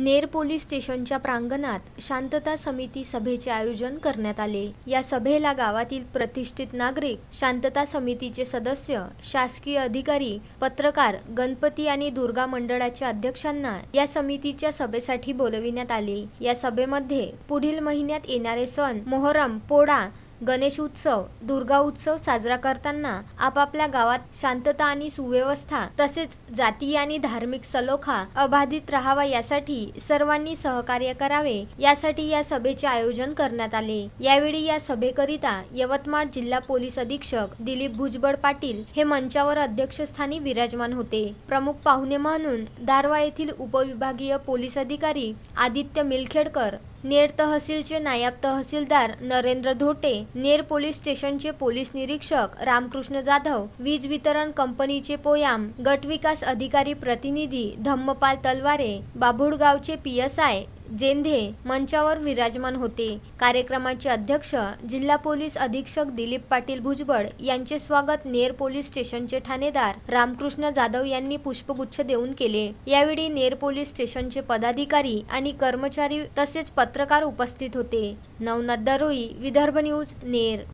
Ner police स्टेशनच्या प्रांगणात शांतता समिती सभेचे आयोजन करण्यात आले. या सभेला गावातील प्रतिष्ठित नागरिक शांतता समितीचे सदस्य शासकीय अधिकारी पत्रकार गणपती आणि दुर्गा मंडळाच्या अध्यक्षांना या समितीच्या सभेसाठी बोलविण्यात आले. या सभेमध्ये पुढील महिन्यात येणारे सण मोहरम पोळा गणेश उत्सव दुर्गा उत्सव साजरा करताना आपापल्या गावात शांतता आणि सुव्यवस्था तसेच जातीय आणि धार्मिक सलोखा अबाधित राहावा यासाठी सर्वांनी सहकार्य करावे यासाठी या सभेचे आयोजन करण्यात आले. यावेळी या सभेकरिता यवतमाळ जिल्हा पोलीस अधीक्षक दिलीप भुजबळ पाटील हे मंचावर अध्यक्षस्थानी विराजमान होते. प्रमुख पाहुणे म्हणून दारवा येथील उपविभागीय पोलीस अधिकारी आदित्य मिलखेडकर नेर तहसीलचे नायब तहसीलदार Narendra Dhote Ner police station police निरीक्षक रामकृष्ण जाधव वीज वितरण कंपनीचे पोयाम गट विकास अधिकारी प्रतिनिधी धम्मपाल तलवारे बाभुळगावचे पी एस आय जेंधे मंचावर विराजमान होते. कार्यक्रमाचे अध्यक्ष जिल्हा पोलीस अधीक्षक दिलीप पाटील भुजबळ यांचे स्वागत नेर पोलीस स्टेशनचे ठाणेदार रामकृष्ण जाधव यांनी पुष्पगुच्छ देऊन केले. यावेळी नेर पोलीस स्टेशनचे पदाधिकारी आणि कर्मचारी तसेच पत्रकार उपस्थित होते. नवनाथ दरोई विदर्भ न्यूज नेर